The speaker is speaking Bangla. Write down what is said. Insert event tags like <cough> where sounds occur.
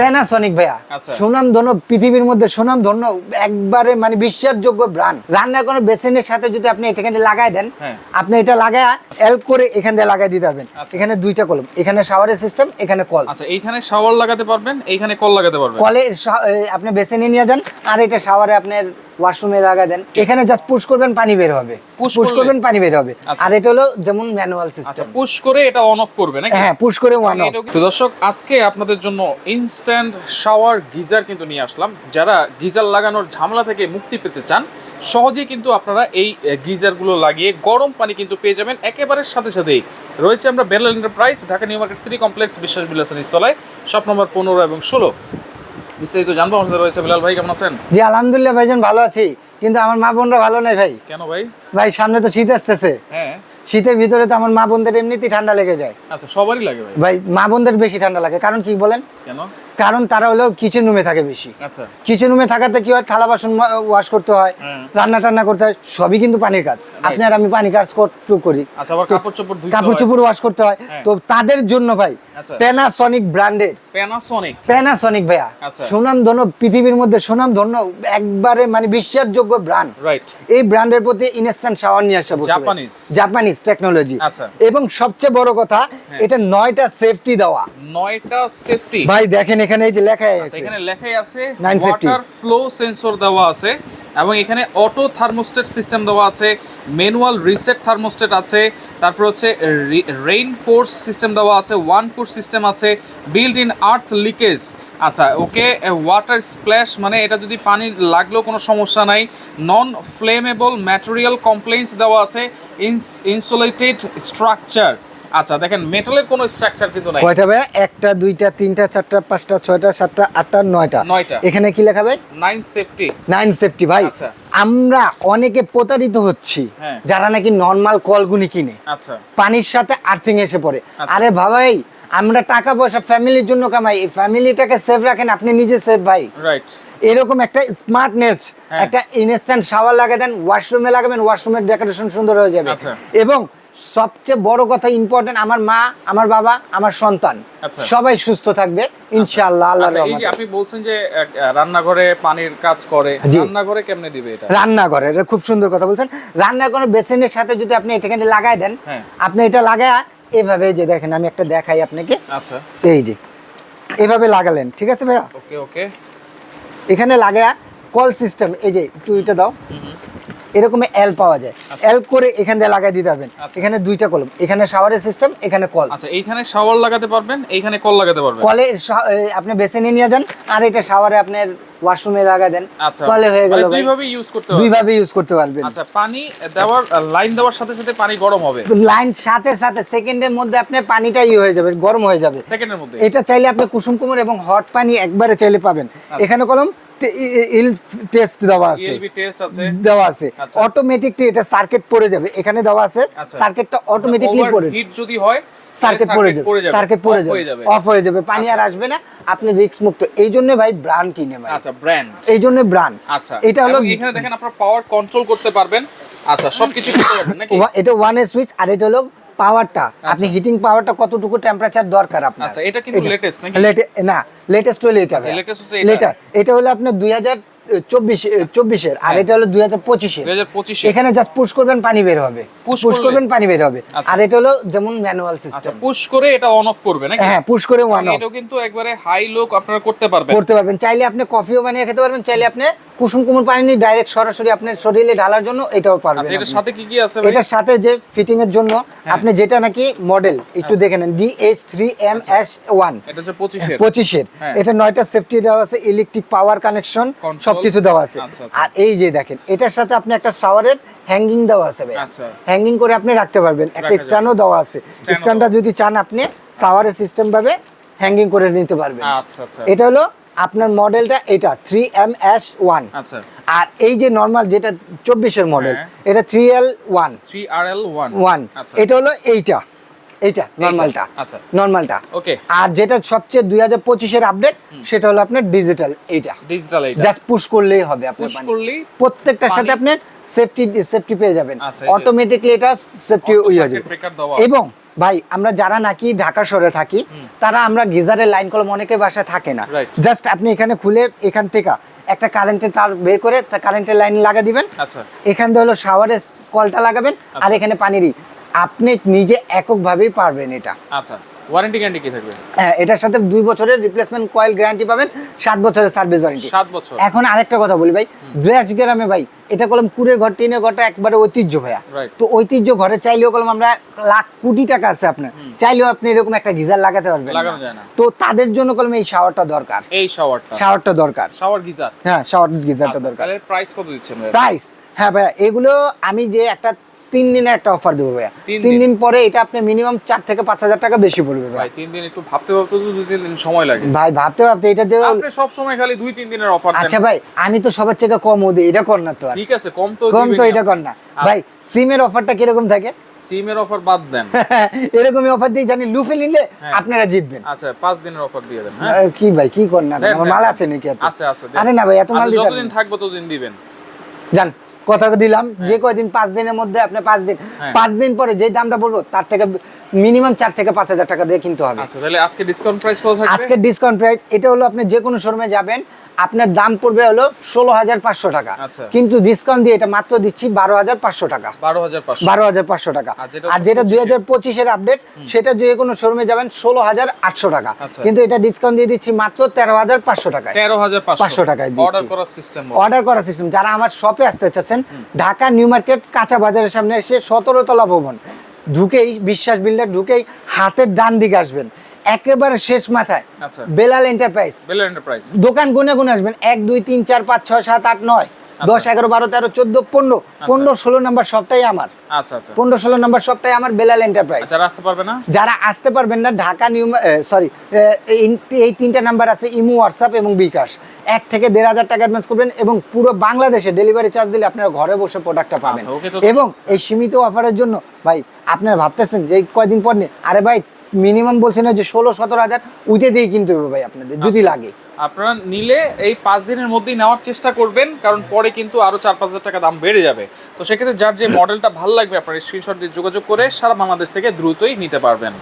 প্যানাসনিক ভাইয়া আচ্ছা। সুনাম ধন্য পৃথিবীর মধ্যে সুনাম ধন্য একবারে মানে বিশ্বাসযোগ্য ব্র্যান্ড রান্নার কোনো বেসিনের সাথে যদি আপনি এখানে লাগাই দেন হ্যাঁ। আপনি এটা লাগায় হেল্প করে এখান দিয়ে লাগাই দিতে পারবেন আচ্ছা। এখানে দুইটা কলম এখানে শাওয়ারের সিস্টেম এখানে কল আচ্ছা এইখানে শাওয়ার লাগাতে পারবেন এইখানে কল লাগাতে পারবেন কলে আপনি বেসিনে নিয়ে যান আর এটা শাওয়ারে আপনার ওয়াশরুমে লাগা দেন। এখানে জাস্ট পুশ করবেন পানি বের হবে। পুশ করবেন পানি বের হবে। আচ্ছা। আর এটা হলো যেমন ম্যানুয়াল সিস্টেম পুশ করে এটা অন অফ করবে নাকি? হ্যাঁ পুশ করে ওয়ান অফ তো দর্শক আজকে আপনাদের জন্য ইনস্ট্যান্ট শাওয়ার গিজার কিন্তু নিয়ে আসলাম। যারা গিজার লাগানোর ঝামেলা থেকে মুক্তি পেতে চান সহজেই কিন্তু আপনারা এই গিজারগুলো লাগিয়ে গরম পানি কিন্তু পেয়ে যাবেন। একেবারে সাথে সাথেই রয়েছে আমরা Belal enterprise Dhaka new market city complex বিশ্বাস বিলাসন স্থলায় শপ নম্বর পনেরো এবং ষোলো। বিস্তারিত জানব আমাদের রয়েছে বিলাল ভাই কেমন আছেন? জি আলহামদুলিল্লাহ ভাইজান ভালো আছি। কিন্তু আমার মা বোনরা ভালো নাই ভাই। কেন ভাই? ভাই সামনে তো শীত আসতেছে। হ্যাঁ। শীতের ভিতরে তো আমার মা বোনদের এমনিতেই ঠান্ডা লেগে যায়। আচ্ছা সবারই লাগে ভাই? ভাই মা বোনদের বেশি ঠান্ডা লাগে। কারণ কি বলেন? কেন? কারণ তারা হলো কিচেন রুমে থাকে বেশি। আচ্ছা। কিচেন রুমে থাকাতে কি হয়? থালা বাসন ওয়াশ করতে হয়। হ্যাঁ। রান্না টান্না করতে হয়। সবই কিন্তু পানির কাজ। আপনি আর আমি পানি কাজ করতে করি। আচ্ছা আবার কাপড় চোপড় ধুইতে কাপড় চোপড় ওয়াশ করতে হয়। হ্যাঁ। তো তাদের জন্য ভাই। প্যানাসনিক ব্র্যান্ডের প্যানাসনিক প্যানাসনিক ভাইয়া। আচ্ছা। সুনাম ধন্য পৃথিবীর মধ্যে সুনাম ধন্য একবারে মানে বিশ্বাসযোগ্য ব্র্যান্ড রাইট এই ব্র্যান্ডের প্রতি ইনস্ট্যান্ট শাওয়ার নিয়ে আসা জাপানিজ। জাপানিজ টেকনোলজি আচ্ছা। এবং সবচেয়ে বড় কথা এটা নয়টা সেফটি দেওয়া। নয়টা সেফটি ভাই দেখেন এখানে এই যে লেখা আচ্ছা আছে। এখানে লেখাই আছে 950 ওয়াটার ফ্লো সেন্সর দেওয়া আছে এবং এখানে অটো থার্মোস্টেট সিস্টেম দেওয়া আছে ম্যানুয়াল রিসেট থার্মোস্টেট আছে তারপর হচ্ছে রেইন ফোর্স সিস্টেম দেওয়া আছে ওয়ান পুশ সিস্টেম আছে বিল্ড ইন আর্থ লিকেজ আচ্ছা ওকে ওয়াটার স্প্ল্যাশ মানে এটা যদি পানি লাগলেও কোনো সমস্যা নাই। নন ফ্লেমেবল ম্যাটেরিয়াল কমপ্লেন্স দেওয়া আছে ইনসুলেটেড স্ট্রাকচার আচ্ছা দেখেন মেটালের কোনো স্ট্রাকচার কিন্তু নাই। কয়টা ভাই একটা দুইটা তিনটা চারটা পাঁচটা ছয়টা সাতটা আটটা নয়টা। নয়টা। এখানে কি লেখা ভাই? নাইন সেফটি নাইন সেফটি ভাই। আচ্ছা। আমরা অনেকে প্রতারিত হচ্ছি হ্যাঁ। যারা নাকি নর্মাল কলগুনি কিনে। আচ্ছা। পানির সাথে আর্থিং এসে পড়ে। আচ্ছা। আরে ভাবাই আমরা টাকা পয়সা ফ্যামিলির জন্য কামাই। এই ফ্যামিলিটাকে সেভ রাখেন আপনি নিজে সেভ ভাই। রাইট এরকম একটা স্মার্টনেস হ্যাঁ। একটা ইনস্ট্যান্ট শাওয়ার লাগিয়ে দেন ওয়াশরুমে লাগাবেন ওয়াশরুমের ডেকোরেশন সুন্দর হয়ে যাবে। আচ্ছা। এবং সবচেয়ে বড় কথা ইম্পর্টেন্ট আমার মা আমার বাবা আমার সন্তান আচ্ছা। সবাই সুস্থ থাকবে ইনশাআল্লাহ আল্লাহর আচ্ছা এই যে রহমতে। আপনি বলছেন যে রান্নাঘরে পানির কাজ করে রান্নাঘরে কেমনে দিবে এটা? রান্নাঘরে এটা খুব সুন্দর কথা বলছেন। রান্নাঘরে বেসিনের সাথে যদি আপনি এটাকে লাগাই দেন হ্যাঁ। আপনি এটা লাগায় এভাবে যে দেখেন আমি একটা দেখাই আপনাকে। আচ্ছা। এই যে এভাবে লাগালেন ঠিক আছে ভাইয়া? ওকে ওকে। এখানে লাগা কল সিস্টেম এই যে একটু এটা দাও। এরকম এল পাওয়া যায়। এল করে এখান দিয়ে লাগাই দিতে পারবেন। আচ্ছা। এখানে দুইটা কলম এখানে শাওয়ারের সিস্টেম এখানে কল আচ্ছা এইখানে শাওয়ার লাগাতে পারবেন এইখানে কল লাগাতে পারবেন। কলে আপনি বেসিনে নিয়ে যান আর এটা শাওয়ারে আপনার ওয়াশরুমে লাগাই দেন। আচ্ছা। কলে হয়ে গেল মানে দুই ভাবে ইউজ করতে হবে। দুইভাবে ইউজ করতে পারবেন। আচ্ছা পানি দেওয়ার লাইন দেওয়ার সাথে সাথে পানি গরম হবে। লাইন সাথে সাথে সেকেন্ডের মধ্যে আপনার পানিটা ইয়ে হয়ে যাবে গরম হয়ে যাবে। সেকেন্ডের মধ্যে। এটা চাইলে আপনি কুসুম কুমোর এবং হট পানি একবারে চাইলে পাবেন। আচ্ছা। এখানে কলম ইল টেস্ট দেওয়া আছে। ইএলবি টেস্ট আছে। দেওয়া আছে। আচ্ছা। অটোমেটিকলি এটা সার্কিট পড়ে যাবে। এখানে দেওয়া আছে আচ্ছা। সার্কিটটা অটোমেটিকলি পড়ে হিট যদি হয় সার্কিট পড়ে যাবে। সার্কিট পড়ে যাবে। অফ হয়ে যাবে। পানি আর আসবে না। আপনি রিস্ক মুক্ত। এই জন্য ভাই ব্র্যান্ড কিনে ভাই। আচ্ছা ব্র্যান্ড এই জন্য ব্র্যান্ড আচ্ছা। এটা হলো এখানে দেখেন আপনারা পাওয়ার কন্ট্রোল করতে পারবেন। আচ্ছা সবকিছু করতে পারবেন নাকি? এটা ওয়ানের সুইচ আর এটা হলো পাওয়ারটা আপনি হিটিং পাওয়ারটা কতটুকু টেম্পারেচার দরকার আপনার? আচ্ছা এটা কিন্তু লেটেস্ট নাকি? লেটে না লেটেস্ট হলো এটা আচ্ছা, ভাই। হচ্ছে এটা। এটা হলো আপনার দুই হাজার চব্বিশ চব্বিশের আর হ্যাঁ। এটা হলো দুই হাজার এখানে জাস্ট পুশ করবেন পানি বের হবে। পুশ করবেন পানি বের হবে। আচ্ছা। আর এটা হলো যেমন ম্যানুয়াল আচ্ছা সিস্টেম পুশ করে এটা অন অফ করবে নাকি? হ্যাঁ পুশ করে ওয়ান অফ এটাও কিন্তু একবারে হাই লোক আপনারা করতে পারবেন। করতে পারবেন। চাইলে আপনি কফিও বানিয়ে খেতে পারবেন চাইলে আপনি কুসুম কুমুর পানি নিয়ে ডাইরেক্ট সরাসরি আপনার শরীরে ঢালার জন্য এটাও পারবেন আচ্ছা এটার সাথে কি কি আছে? এটার সাথে যে ফিটিং এর জন্য আপনি যেটা নাকি মডেল একটু দেখে নেন DH three M S one এটা হচ্ছে 25 এর পঁচিশের। হ্যাঁ। এটা নয়টা সেফটি দেওয়া আছে ইলেকট্রিক পাওয়ার কানেকশন সবকিছু দেওয়া আছে। আচ্ছা, আচ্ছা। আর এই যে দেখেন এটার সাথে আপনি একটা শাওয়ারের হ্যাঙ্গিং দেওয়া আছে ভাই। আচ্ছা। হ্যাঙ্গিং করে আপনি রাখতে পারবেন। একটা স্ট্যান্ডও দেওয়া আছে। স্ট্যান্ডটা যদি চান আপনি শাওয়ারের সিস্টেম ভাবে হ্যাঙ্গিং করে নিতে পারবেন। আচ্ছা আচ্ছা। এটা হলো আপনার মডেলটা এটা থ্রি এম এস ওয়ান আচ্ছা। আর এই যে নর্মাল যেটা চব্বিশের মডেল হ্যাঁ। এটা three L one 3RL1 one আচ্ছা। এটা হলো এইটা। এইটা নর্মালটা আচ্ছা। নর্মালটা ওকে আর যেটা সবচেয়ে দুই হাজার পঁচিশের আপডেট সেটা হলো আপনার ডিজিটাল এইটা। ডিজিটাল এটা জাস্ট পুশ করলেই হবে আপনি পুশ। করলেই প্রত্যেকটার সাথে আপনি সেফটি সেফটি পেয়ে যাবেন। আচ্ছা, অটোমেটিকলি এটা সেফটি হয়ে যাবে। এবং ভাই আমরা যারা নাকি ঢাকা শহরে থাকি তারা আমরা গিজারের লাইন কলম অনেকে বাসায় থাকে না। জাস্ট আপনি এখানে খুলে এখান থেকে একটা কারেন্টের তার বের করে একটা কারেন্টের লাইন লাগা দিবেন। আচ্ছা। এখান দিয়ে হলো শাওয়ারের কলটা লাগাবেন আর আচ্ছা। এখানে পানিরই আপনি নিজে এককভাবেই পারবেন এটা। আচ্ছা। ওয়ারেন্টি গ্যারান্টি কি থাকবে? হ্যাঁ এটার সাথে দুই বছরের রিপ্লেসমেন্ট কয়েল গ্যারান্টি পাবেন সাত বছরের সার্ভিস ওয়ারেন্টি সাত বছর। এখন আরেকটা কথা বলি ভাই ড্রেস গ্রামে ভাই এটা কলম কুড়ে ঘর টিনে ঘরটা একবারে ঐতিহ্য ভাইয়া। তো ঐতিহ্য ঘরে চাইলেও কলম আমরা লাখ কোটি টাকা আছে আপনার। চাইলেও আপনি এরকম একটা গিজার লাগাতে পারবেন। তো তাদের জন্য কলম এই শাওয়ারটা দরকার। এই শাওয়ারটা শাওয়ারটা দরকার। Shower geyser. হ্যাঁ শাওয়ার গিজারটা দরকার। প্রাইস কত দিচ্ছেন প্রাইস হ্যাঁ ভাইয়া এগুলো আমি যে একটা তিন দিনের একটা অফার দেবো ভাইয়া। তিন দিন? পরে এটা আপনি মিনিমাম চার থেকে পাঁচ হাজার টাকা বেশি পড়বে ভাই তিন দিন একটু ভাবতে ভাবতে তো দুই তিন দিন সময় লাগে। ভাই ভাবতে ভাবতে এটা যে আপনি সব সময় খালি দুই তিন দিনের অফার আচ্ছা ভাই আমি তো সবার থেকে কম দিই এটা কর না তো আর। ঠিক আছে কম তো কম তো এটা কর না। ভাই সিমের অফারটা কীরকম থাকে? সিমের অফার বাদ দেন। <laughs> এরকমই অফার দিয়ে জানি লুফে নিলে হ্যাঁ। আপনারা জিতবেন। আচ্ছা পাঁচ দিনের অফার দিয়ে দেন হ্যাঁ? কি ভাই কি কর না? আমার মাল আছে নাকি আছে আছে আরে না ভাই এত মাল আচ্ছা, দিতে যতদিন পারবেন থাকব ততদিন দিবেন। যান। কথা দিলাম যে কয়দিন পাঁচ দিনের মধ্যে আপনি পাঁচ দিন হ্যাঁ। পাঁচ দিন পরে যে দামটা বলব তার থেকে মিনিমাম চার থেকে পাঁচ হাজার টাকা দিয়ে কিনতে হবে। আচ্ছা তাহলে আজকে ডিসকাউন্ট প্রাইস কত থাকবে? আজকে ডিসকাউন্ট প্রাইস এটা হলো আপনি যে কোনো শোরুমে যাবেন আপনার দাম পড়বে হলো ষোলো হাজার পাঁচশো টাকা। আচ্ছা। কিন্তু ডিসকাউন্ট দিয়ে এটা মাত্র দিচ্ছি বারো হাজার পাঁচশো টাকা। বারো হাজার পাঁচশো। পাঁচশো টাকা। আর যেটা দুই হাজার পঁচিশের আপডেট সেটা যে কোনো শোরুমে যাবেন ষোলো হাজার আটশো টাকা। আচ্ছা। কিন্তু এটা ডিসকাউন্ট দিয়ে দিচ্ছি মাত্র তেরো হাজার পাঁচশো টাকায়। তেরো হাজার 500 টাকায় অর্ডার করার সিস্টেম অর্ডার করার সিস্টেম যারা আমার শপে আসতে চাচ্ছেন ঢাকা নিউ মার্কেট কাঁচা বাজারের সামনে এসে সতেরো তলা ভবন। ঢুকেই বিশ্বাস বিল্ডার ঢুকেই হাতের ডান দিকে আসবেন। একেবারে শেষ মাথায় আচ্ছা। বেলাল এন্টারপ্রাইজ বেলাল এন্টারপ্রাইজ দোকান গুনে গুনে আসবেন এক দুই তিন চার পাঁচ ছয় সাত আট নয়। দশ এগারো বারো তেরো চোদ্দ পনেরো। পনেরো ষোলো নাম্বার সবটাই আমার। আচ্ছা আচ্ছা। পনেরো ষোলো নাম্বার সবটাই আমার বেলাল এন্টারপ্রাইজ আচ্ছা আসতে পারবে না? যারা আসতে পারবেন না ঢাকা নিউ সরি এই তিনটা নাম্বার আছে ইমো হোয়াটসঅ্যাপ এবং বিকাশ। এক থেকে দেড় হাজার টাকা অ্যাডভান্স করবেন এবং পুরো বাংলাদেশে ডেলিভারি চার্জ দিলে আপনারা ঘরে বসে প্রোডাক্টটা পাবেন। আচ্ছা, এবং এই সীমিত অফারের জন্য ভাই আপনারা ভাবতেছেন যে কয়দিন পর নিয়ে আরে ভাই মিনিমাম বলছেন যে ষোলো সতেরো হাজার উইটে দিয়ে কিনতে হবে ভাই আপনাদের যদি আচ্ছা। লাগে। আপনারা নিলে এই পাঁচ দিনের মধ্যেই নেওয়ার চেষ্টা করবেন, কারণ পরে কিন্তু আরও চার পাঁচ হাজার টাকা দাম বেড়ে যাবে। তো সেক্ষেত্রে যার যে মডেলটা ভালো লাগবে আপনার স্ক্রিনশট দিয়ে যোগাযোগ করে সারা বাংলাদেশ থেকে দ্রুতই নিতে পারবেন।